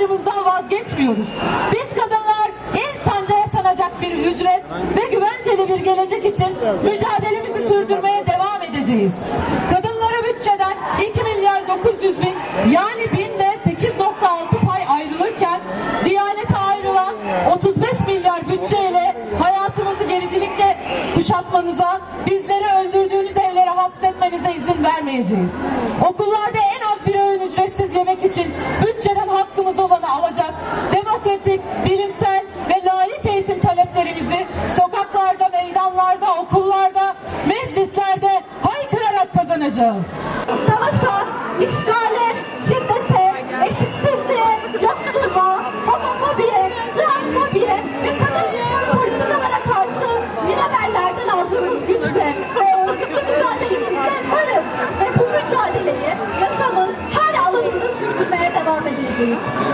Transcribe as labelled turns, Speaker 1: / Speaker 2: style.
Speaker 1: kararımızdan vazgeçmiyoruz. Biz kadınlar insanca yaşanacak bir ücret ve güvenceli bir gelecek için mücadelemizi sürdürmeye devam edeceğiz. Kadınlara bütçeden 2 milyar 900 bin yani binde 8.6 pay ayrılırken Diyanete ayrılan 35 milyar bütçeyle hayatımızı gericilikle kuşatmanıza, bizleri öldürdüğünüz evlere hapsetmenize izin vermeyeceğiz. Okullarda en az bir öğün ücretsiz yemek için kazanacağız.
Speaker 2: Savaşa, işgale, şiddete, eşitsizliğe, yoksulluğa, homofobiye, transfobiye ve kadın düşmanı politikalara karşı Mirabellerden aldığımız güçle ve örgütlü mücadelemizle varız. Ve bu mücadeleyi yaşamın her alanında sürdürmeye devam edeceğiz.